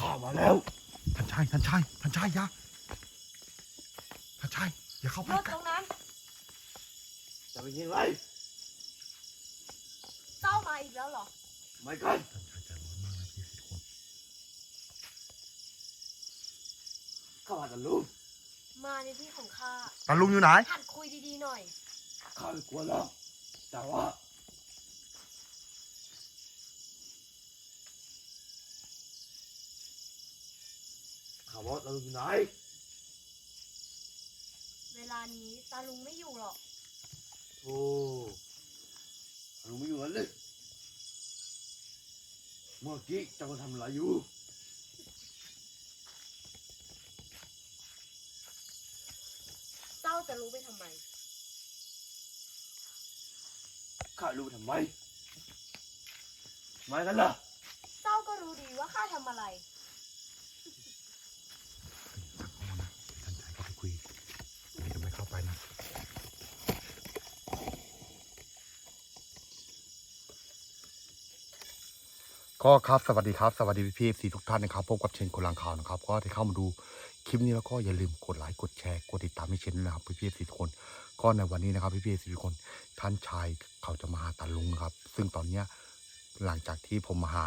ข้ามาแล้ว ท่านชายท่านชายท่านชายอย่าท่านชายอย่าเข้าไปรถใกตล้รงนั้นจะเป็นยังไงเจ้ามาอีกแล้วเหรอ ไม่กันท่านชายใจร้อนมากนะพี่สิทุกคนข้ามาแต่ลุงมาในที่ของข้าตาลุงอยู่ไหนหัดคุยดีๆหน่อย ข้าไม่กลัวแล้ว แต่ว่า ข้าว่าเราอยู่ไหน เวลานี้ตาลุงไม่อยู่หรอก โอ้ลุงไม่อยู่แล้วเลยเมื่อกี้เจ้าก็ทำอะไรอยู่ เจ้าจะรู้ไปทำไม ข้ารู้ทำไมไม่กันล่ะ เจ้าก็รู้ดีว่าข้าทำอะไร เข้ามานะท่านชายก็ไปคุยผมจะไม่เข้าไปนะ ก็ครับสวัสดีครับ สวัสดีพี่พีสีทุกท่านนะครับพบกับเชนคนลังข่าวนะครับ ก็ที่เข้ามาดูคลิปนี้แล้วก็อย่าลืมกดไลค์กดแชร์กดติดตามให้เชนนะครับพี่พีสีทุกคน ก็ในวันนี้นะครับพี่พีสีทุกคนท่านชายเขาจะมาหาตาลุงนะครับ ซึ่งตอนเนี้ยหลังจากที่ผมมาหา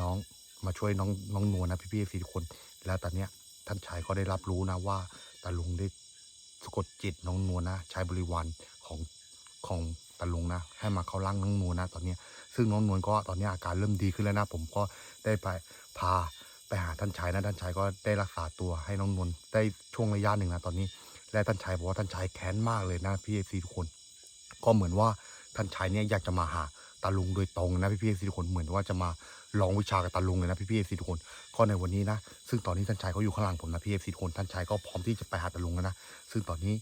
น้องมาช่วยน้องน้องนวลนะพี่พี่สี่คน แล้วตอนเนี้ยท่านชายก็ได้รับรู้นะว่าตาลุงได้สะกดจิตน้องนวลนะใช้บริวารของของ ตาลุงนะ ให้มาเข้าร่างน้องนวลนะ ตอนนี้ ซึ่งน้องนวลก็ตอนนี้อาการเริ่มดีขึ้นแล้วนะ ผมก็ได้ไปพาไปหาท่านชายนะท่านชายก็ได้รักษาตัวให้น้องนวลได้ช่วงระยะหนึ่งนะตอนนี้ และท่านชายบอกว่าท่านชายแค้นมากเลยนะพี่เอฟซีทุกคน ก็เหมือนว่าท่านชายเนี่ยอยากจะมาหาตาลุงโดยตรงนะพี่พี่เอฟซีทุกคนเหมือนว่าจะมาลองวิชากับตาลุงเลยนะพี่พี่เอฟซีทุกคนก็ในวันนี้นะ ซึ่งตอนนี้ท่านชายเขาอยู่ข้างหลังผมนะพี่เอฟซีทุกคนท่านชายก็พร้อมที่จะไปหาตาลุงแล้วนะซึ่งตอนนี้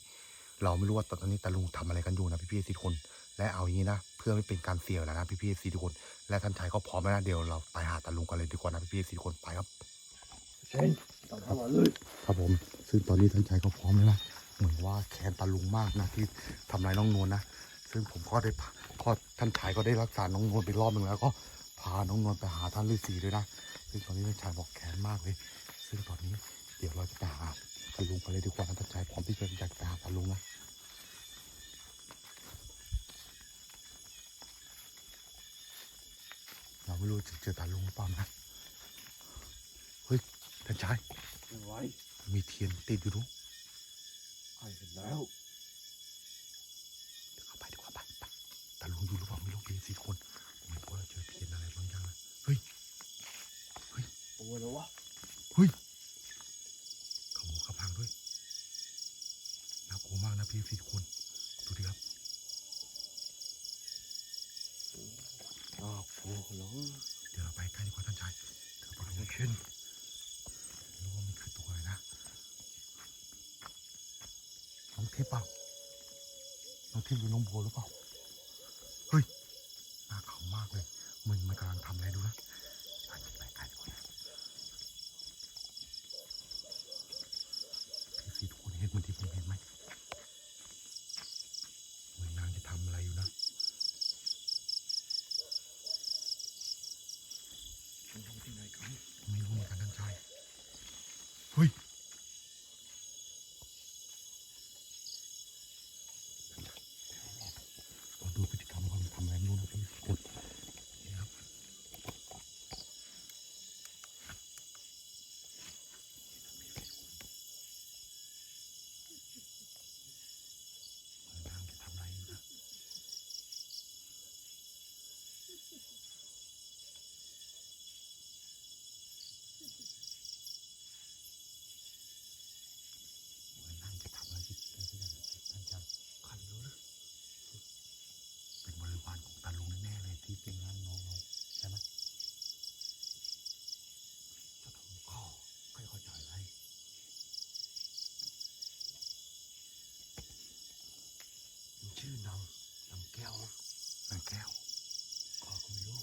เราไม่รู้ว่าตอนนี้ตาลุงทำอะไรกันอยู่นะพี่พี่เอฟซีทุกคน และเอาอย่างนี้นะ เพื่อไม่เป็นการเสียเวลานะพี่พี่เอฟซีทุกคน และท่านชายก็พร้อมแล้วนะเดี๋ยวเราไปหาตาลุงกันเลยดีกว่านะพี่พี่เอฟซีทุกคนไปครับเช่นต้องทำอะไรเลยครับผมซึ่งตอนนี้ท่านชายก็พร้อมแล้วนะเหมือนว่าแค้นตาลุงมากนะที่ทำร้ายน้องนวลนะซึ่งผมก็ได้พาก็ท่านชายก็ได้รักษาน้องนวลไปรอบหนึ่งแล้วก็พาน้องนวลไปหาท่านฤาษีด้วยนะซึ่งตอนนี้ท่านชายบอกแค้นมากเลย ซึ่งตอนนี้เดี๋ยวเราจะไปหาตาลุงกันเลยดีกว่านะท่านชายพร้อมที่จะอยากไปหาตาลุงนะ เรา ไม่รู้จะเจอตาลุงหรือเปล่านะ เฮ้ยท่านชายไม่ไหวมีเทียนติดอยู่ดูใครเห็นแล้วเดี๋ยวเข้าไปดีกว่าไปไปตาลุงอยู่หรือเปล่าไม่รู้เพียงสี่คนเหมือนว่าเราเจอเทียนอะไรบางอย่างนะเฮ้ยตัวแล้ววะ เฮ้ยขโมยขพังด้วย น่ากลัวมากนะพี่สี่คน ดูดิครับ อ้าวโอ้โหเหรอ เดี๋ยวเราไปใกล้ดีกว่าท่านชายเดี๋ยวเราไปดูเช่นรู้ว่ามันคือตัวอะไรนะน้องเทพเปล่า น้องเทพหรือน้องโบหรือเปล่า เฮ้ยน่าเขามากเลย มึงมันกำลังทำอะไรดูนะไปไปใกล้ดีกว่านะพี่สีทุกคนเห็นเหมือนที่ผมเห็นไหมเหมือนนางจะทำอะไรอยู่นะมันทำที่ไหนกันไม่รู้เหมือนกันท่านชายเฮ้ยเราดูพฤติกรรมเขาทำอะไรไม่รู้นะพี่กดนี่ครับนางจะทำอะไรอยู่นะ เหมือนนางจะทำอะไรที่อะไรสักอย่างท่านจำใครรู้นะเป็นบริวารของตาลุงแน่ๆเลยที่เป็นร่างน้องเราใช่ไหม จะทำข้อใครเข้าใจอะไรมัน ชื่อนางนางแก้วนะนางแก้วข้าก็ไม่รู้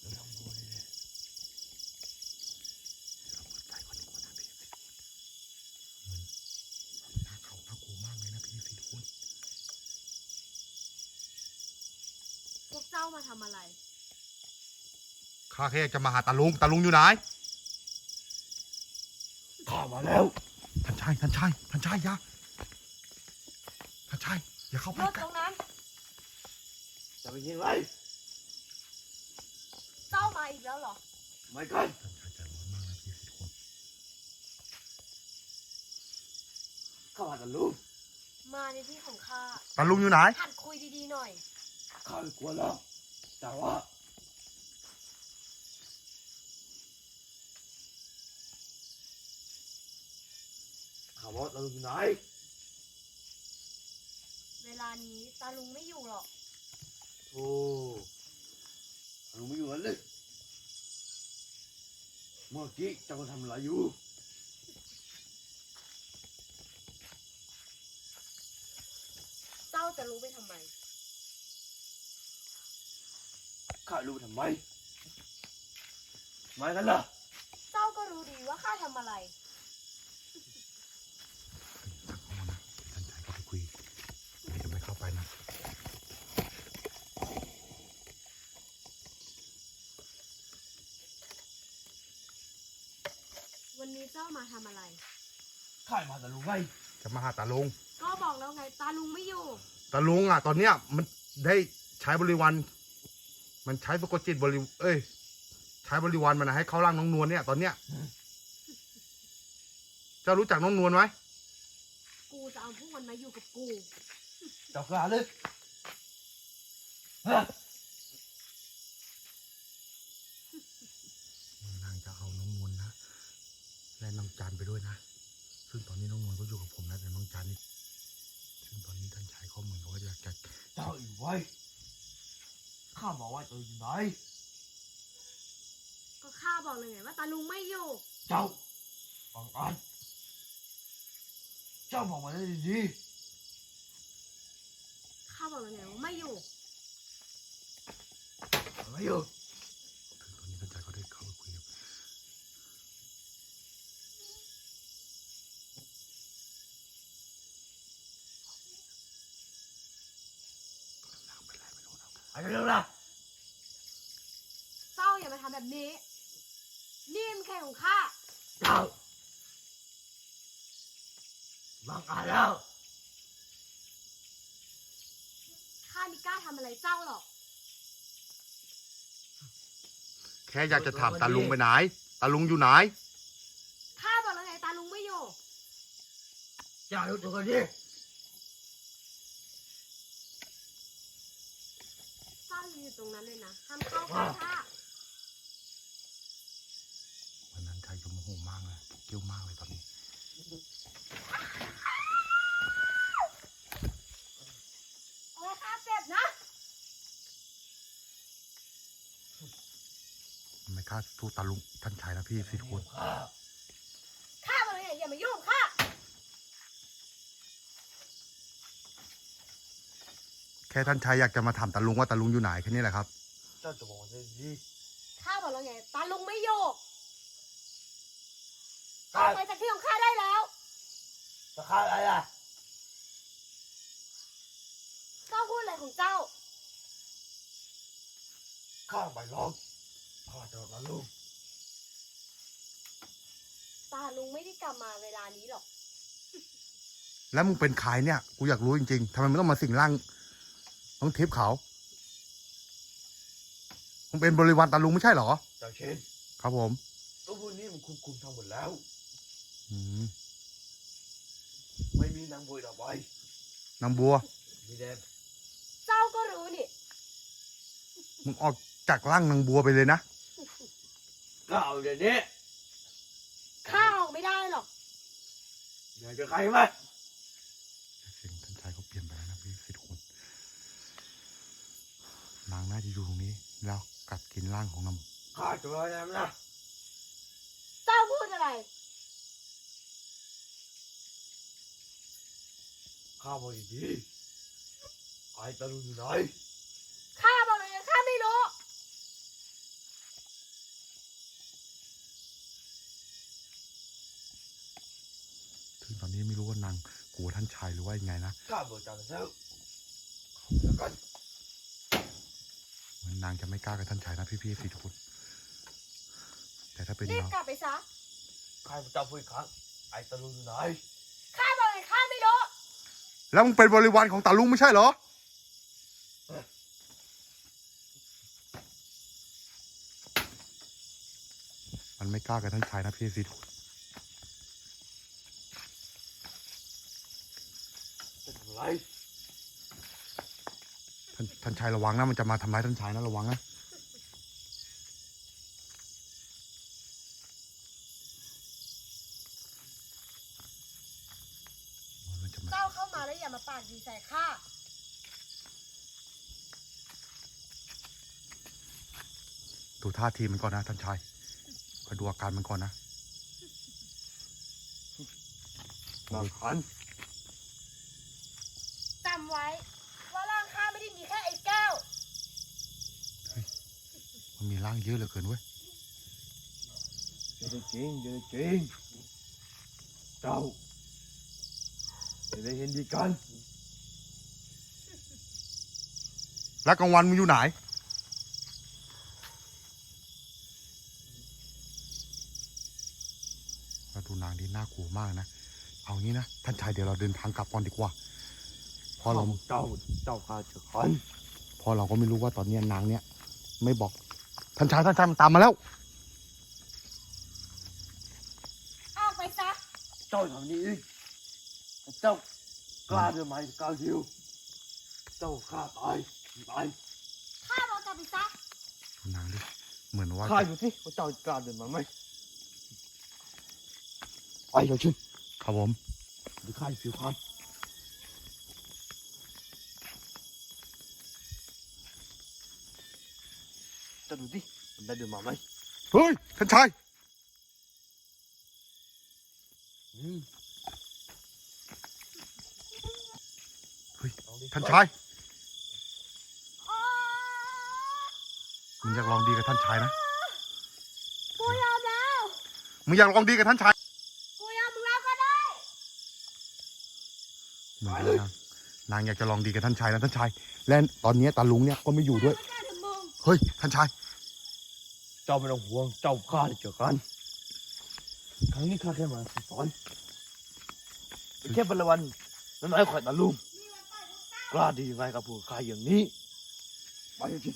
แล้วนางบัวนี่แหละเดี๋ยวเราเปิดไฟก่อนดีกว่านะพี่สิทุกคนเหมือนหน้าเขาน่ากลัวมากเลยนะพี่สิทุกคนพวกเจ้ามาทำอะไรขข้าแค่อยากจะมาหาตาลุงตาลุงอยู่ไหนข้ามาแล้ว ท่านชายท่านชายท่านชายอย่าท่านชาย อย่าเข้าไปรถใกตล้รงนั้นจะไปยิงไรเจ้ามาอีกแล้วเหรอ ไม่กันท่านชายใจร้อนมากนะพี่ทุกคนข้ามาแต่ลุงมาในที่ของข้าตาลุงอยู่ไหน หัดคุยดีๆหน่อย ข้าไม่กลัวแล้ว แต่ว่าข้าบอกตาลุงอยู่ไหนเวลานี้ตาลุงไม่อยู่หรอก โอ้ตาลุงไม่อยู่แล้วเลยเมื่อกี้เจ้าก็ทำอะไรอยู่เจ้าจะรู้ไปทำไม ข้ารู้ทำไมไม่กันล่ะ เจ้าก็รู้ดีว่าข้าทำอะไร ท่านชายก็ไปคุยเดี๋ยวจะไม่เข้าไปนะ วันนี้เจ้ามาทำอะไร ข้ามาแต่ลุงไงจะมาหาตาลุง ก็บอกแล้วไงตาลุงไม่อยู่ ตาลุงอะ ตอนเนี้ยมันได้ใช้บริวารมันใช้สะกดจิตบริเอ้ย ใช้บริวารมันนะให้เข้าร่างน้องนวลเนี่ย ตอนเนี้ย เจ้ารู้จักน้องนวลไหมกูจะเอาพวกมันมาอยู่กับกู เจ้ากล้าเลยฮะ นางจะเอาน้องนวลนะ และน้องจันไปด้วยนะ ซึ่งตอนนี้น้องนวลก็อยู่กับผมนะแต่น้องจันนี่ซึ่งตอนนี้ท่านชายเขาเหมือนกับว่าอยากจะเจ้าอยู่ไว้ข้าบอกว่าเจ้าอยู่ไหนก็ข้าบอกเลยไงว่าตาลุงไม่อยู่เจ้าฟังกันเจ้าบอกมาได้ดีข้าบอกเลยไงว่าไม่อยู่ๆอะไรอยู่ ถึงตอนนี้ท่านชายก็ได้เข้าไปคุยกับนางเป็นไรไม่รู้นะ อะไรเรื่องล่ะ เจ้าอย่ามาทำแบบนี้ นี่มันแค่ของข้า เจ้าบังอาจ แล้วข้าไม่กล้าทำอะไรเจ้าหรอก แค่อยากจะถามตาลุงไปไหน ตาลุงอยู่ไหน ข้าบอกแล้วไงตาลุงไม่อยู่เจ้ารู้ตัวกันดิเจ้าอยู่ตรงนั้นเลยนะ ห้ามเข้าใกล้ข้าวันนั้นชายจะโมโหมากเลยเกี้ยวมากเลยตอนนี้ โอ้ยข้าเจ็บนะไม่กล้าสู้ตาลุงท่านชายนะพี่สิทุกคนข้าข้าบอกเลยไงอย่ามายุ่งข้าแค่ท่านชายอยากจะมาถามตาลุงว่าตาลุงอยู่ไหนแค่นี้แหละครับ เจ้าจะบอกมาได้ดีข้าบอกแล้วไงตาลุงไม่อยู่ข้า ออกไปจากที่ของข้าได้แล้ว จะฆ่าอะไรอะเจ้าพูดอะไรของเจ้า ข้าไม่ร้องข้าจะมาลูกตาลุงไม่ได้กลับมาเวลานี้หรอก แล้วมึงเป็นใครเนี่ย กูอยากรู้จริงๆทำไมมึงต้องมาสิงร่างน้องทิพย์เขามึงเป็นบริวารตาลุงไม่ใช่เหรอ เจ้าเชนครับผม ตัวพวกนี้มันคุมคุมทั้งหมดแล้วอืม ไม่มีนางบวยดอกไม้นางบัว มีแดงเจ้าก็รู้นี่ มึงออกจากร่างนางบัวไปเลยนะก็เอาเดี๋ยวนี้ข้าออกไม่ได้หรอกอยากจะใครไหมเสียงท่านชายเขาเปลี่ยนไปแล้วนะพี่สิทุกคนนางน่าจะอยู่ตรงนี้ แล้วกัดกินร่างของนางข้าจะรอยน้ำนะ เจ้าพูดอะไร ข้าบอกดีๆไอ้ตาลุงอยู่ไหนข้าบอกเลยไงข้าไม่รู้ ถึงตอนนี้ไม่รู้ว่านางกลัวท่านชายหรือว่ายังไงนะข้าบอกเจ้าแล้วแล้วกันเหมือนนางจะไม่กล้ากับท่านชายนะพี่ๆสิทุกคนถ้าเป็นรีบเรา กลับไปซะข้าพเจ้าพูดอีกครั้งไอ้ตะลุงอยู่ไหน ข้าบอกเลยข้าไม่รู้ แล้วมึงเป็นบริวารของตาลุงไม่ใช่เหรอ มันไม่กล้ากับท่านชายนะพี่สิทุกคนเป็นอะไร ท่านท่านชายระวังนะมันจะมาทำร้ายท่านชายนะระวังนะ มันจะ มาแล้วอย่ามาปากดีใส่ข้าดูท่าทีมันก่อนนะท่านชายคอยดูอาการมันก่อนนะนาขันจำไว้ ว่าร่างข้าไม่ได้มีแค่ไอ้แก้ว มันมีร่างเยอะเหลือเกินเว้ยเดี๋ยวได้จริงเดี๋ยวได้จริงเจ้า จะได้เห็นดีกันแล้วกลางวันมึงอยู่ไหนเราดูนางดีน่ากลัวมากนะ เอางี้นะ ท่านชายเดี๋ยวเราเดินทางกลับก่อนดีกว่า เพราะเราเจ้าเจ้าพาเจะขันเพราะเราก็ไม่รู้ว่าตอนนี้นางเนี่ยไม่บอก ท่านชายท่านชายมันตามมาแล้ว ออกไปซะ เจ้าทำนี้อีก เจ้ากล้าเดินมาอีกก้าวเดียวเจ้าฆ่าตายตายข้าบอกกลับไปซะดูนางดิเหมือนว่าฆ่าอยู่สิว่าเจ้ากล้าเดินมาไหมไปเถอะชินครับผมหรือฆ่าผิวพันจะดูดิมันได้เดินมาไหมเฮ้ยท่านชายอืม เฮ้ย ลองดิ ท่านชายอ๋อมึงอยากลองดีกับท่านชายนะ กูยอมแล้ว มึงอยากลองดีกับท่านชาย กูยอมมึงแล้วก็ได้เหมือนว่านางนางอยากจะลองดีกับท่านชายนะท่านชาย และตอนนี้ตาลุงเนี่ยก็ไม่อยู่ด้วยไม่กล้าถึงมึงเฮ้ย ท่านชาย เจ้าไม่ต้องห่วง เจ้าข้าได้เจอกัน ครั้งนี้ข้าแค่มาสอนเป็นแค่บรรวันนั่นไอ้ขวัญตาลุงนี่มันต่อยพว กล้าดียังไงกับผู้ข้าอย่างนี้ ไปเถอะชิ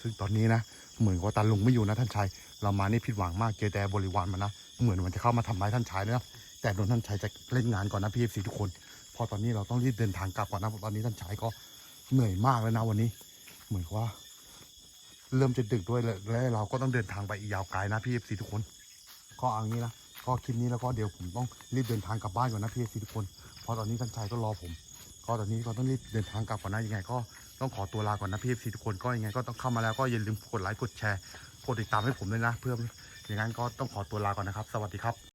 ซึ่งตอนนี้นะ เหมือนว่าตาลุงไม่อยู่นะท่านชาย เรามานี่ผิดหวังมากเจอแต่บริวารมันนะ เหมือนมันจะเข้ามาทำร้ายท่านชายเลยนะ แต่โดนท่านชายจะเล่นงานก่อนนะพี่เอฟซีทุกคน พอตอนนี้เราต้องรีบเดินทางกลับก่อนนะเพราะตอนนี้ท่านชายก็เหนื่อยมากแล้วนะวันนี้ เหมือนว่า เริ่มจะดึกด้วยและและเราก็ต้องเดินทางไปอีกยาวไกลนะพี่เอฟซีทุกคน ก็เอางี้นะ ก็คลิปนี้แล้วก็เดี๋ยวผมต้องรีบเดินทางกลับบ้านก่อนนะพี่เอฟซีทุกคนเพราะตอนนี้ท่านชายก็รอผม ก็ตอนนี้ก็ต้องรีบเดินทางกลับก่อนนะยังไง ก็ต้องขอตัวลาก่อนนะพี่เอฟซีทุกคนก็ยังไงก็ต้องเข้ามาแล้วก็อย่าลืมกดไลค์กดแชร์กดติดตามให้ผมด้วยนะ เพื่ออย่างนั้นก็ต้องขอตัวลาก่อนนะครับ สวัสดีครับ